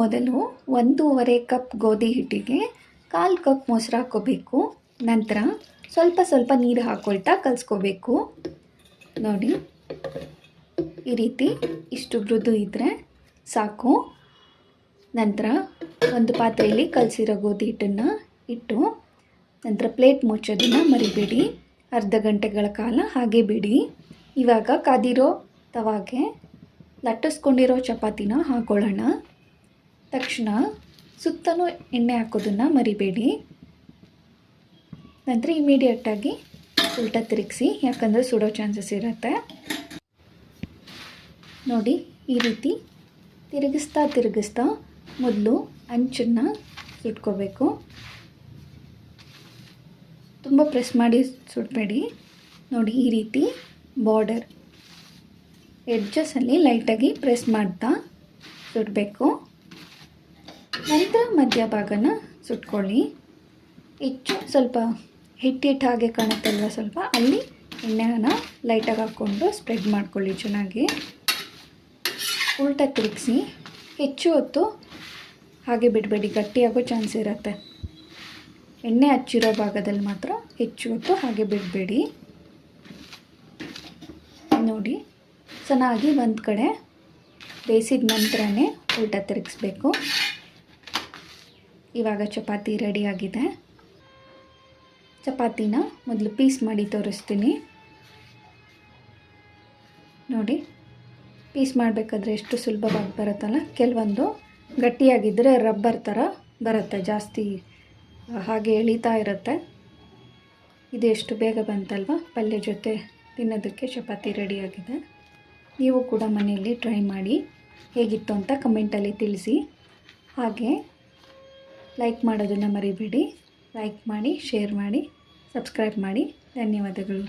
ಮೊದಲು ಒಂದೂವರೆ ಕಪ್ ಗೋಧಿ ಹಿಟ್ಟಿಗೆ ಕಾಲು ಕಪ್ ಮೊಸರು ಹಾಕ್ಕೋಬೇಕು. ನಂತರ ಸ್ವಲ್ಪ ಸ್ವಲ್ಪ ನೀರು ಹಾಕ್ಕೊಳ್ತಾ ಕಲಿಸ್ಕೋಬೇಕು. ನೋಡಿ, ಈ ರೀತಿ ಇಷ್ಟು ಮೃದು ಇದ್ದರೆ ಸಾಕು. ನಂತರ ಒಂದು ಪಾತ್ರೆಯಲ್ಲಿ ಕಲಸಿರೋ ಗೋಧಿ ಹಿಟ್ಟನ್ನು ಇಟ್ಟು ನಂತರ ಪ್ಲೇಟ್ ಮುಚ್ಚೋದನ್ನು ಮರಿಬೇಡಿ. ಅರ್ಧ ಗಂಟೆಗಳ ಕಾಲ ಹಾಗೆ ಬಿಡಿ. ಇವಾಗ ಕಾದಿರೋ ತವಾಗೆ ಲಟ್ಟಿಸ್ಕೊಂಡಿರೋ ಚಪಾತಿನ ಹಾಕೊಳ್ಳೋಣ. ತಕ್ಷಣ ಸುತ್ತಲೂ ಎಣ್ಣೆ ಹಾಕೋದನ್ನು ಮರಿಬೇಡಿ. ನಂತರ ಇಮಿಡಿಯೇಟಾಗಿ ಉಲ್ಟಾ ತಿರುಗಿಸಿ, ಯಾಕಂದರೆ ಸುಡೋ ಚಾನ್ಸಸ್ ಇರುತ್ತೆ. ನೋಡಿ, ಈ ರೀತಿ ತಿರುಗಿಸ್ತಾ ತಿರುಗಿಸ್ತಾ ಮೊದಲು ಅಂಚನ್ನು ಸುಟ್ಕೋಬೇಕು. ತುಂಬ ಪ್ರೆಸ್ ಮಾಡಿ ಸುಡಬೇಡಿ. ನೋಡಿ, ಈ ರೀತಿ ಬಾರ್ಡರ್ ಎಡ್ಜಸ್ಸಲ್ಲಿ ಲೈಟಾಗಿ ಪ್ರೆಸ್ ಮಾಡ್ತಾ ಸುಡಬೇಕು. ನಂತರ ಮಧ್ಯಭಾಗನ ಸುಟ್ಕೊಳ್ಳಿ. ಹೆಚ್ಚು ಸ್ವಲ್ಪ ಹಿಟ್ಟು ಹಿಟ್ಟು ಹಾಗೆ ಕಾಣುತ್ತಲ್ವ ಸ್ವಲ್ಪ, ಅಲ್ಲಿ ಎಣ್ಣೆನ ಲೈಟಾಗಿ ಹಾಕ್ಕೊಂಡು ಸ್ಪ್ರೆಡ್ ಮಾಡ್ಕೊಳ್ಳಿ ಚೆನ್ನಾಗಿ. ಉಲ್ಟ ತಿರುಗಿಸಿ, ಹೆಚ್ಚು ಹೊತ್ತು ಹಾಗೆ ಬಿಡಬೇಡಿ, ಗಟ್ಟಿಯಾಗೋ ಚಾನ್ಸ್ ಇರುತ್ತೆ. ಎಣ್ಣೆ ಹಚ್ಚಿರೋ ಭಾಗದಲ್ಲಿ ಮಾತ್ರ ಹೆಚ್ಚು ಹೊತ್ತು ಹಾಗೆ ಬಿಡಬೇಡಿ. ನೋಡಿ, ಚೆನ್ನಾಗಿ ಒಂದು ಕಡೆ ಬೇಯಿಸಿದ ನಂತರನೇ ಉಲ್ಟ ತಿರುಗಿಸ್ಬೇಕು. ಇವಾಗ ಚಪಾತಿ ರೆಡಿಯಾಗಿದೆ ಚಪಾತಿನ ಮೊದಲು ಪೀಸ್ ಮಾಡಿ ತೋರಿಸ್ತೀನಿ. ನೋಡಿ ಪೀಸ್ ಮಾಡಬೇಕಾದ್ರೆ ಎಷ್ಟು ಸುಲಭವಾಗಿ ಬರುತ್ತಲ್ಲ? ಕೆಲವೊಂದು ಗಟ್ಟಿಯಾಗಿದ್ದರೆ ರಬ್ಬರ್ ಥರ ಬರುತ್ತೆ, ಜಾಸ್ತಿ ಹಾಗೆ ಎಳಿತಾ ಇರುತ್ತೆ. ಇದು ಎಷ್ಟು ಬೇಗ ಬಂತಲ್ವ? ಪಲ್ಯ ಜೊತೆ ತಿನ್ನೋದಕ್ಕೆ ಚಪಾತಿ ರೆಡಿಯಾಗಿದೆ ನೀವು ಕೂಡ ಮನೆಯಲ್ಲಿ ಟ್ರೈ ಮಾಡಿ ಹೇಗಿತ್ತು ಅಂತ ಕಮೆಂಟಲ್ಲಿ ತಿಳಿಸಿ. ಹಾಗೆ ಲೈಕ್ ಮಾಡೋದನ್ನು ಮರಿಬೇಡಿ. ಲೈಕ್ ಮಾಡಿ ಶೇರ್ ಮಾಡಿ ಸಬ್ಸ್ಕ್ರೈಬ್ ಮಾಡಿ. ಧನ್ಯವಾದಗಳು.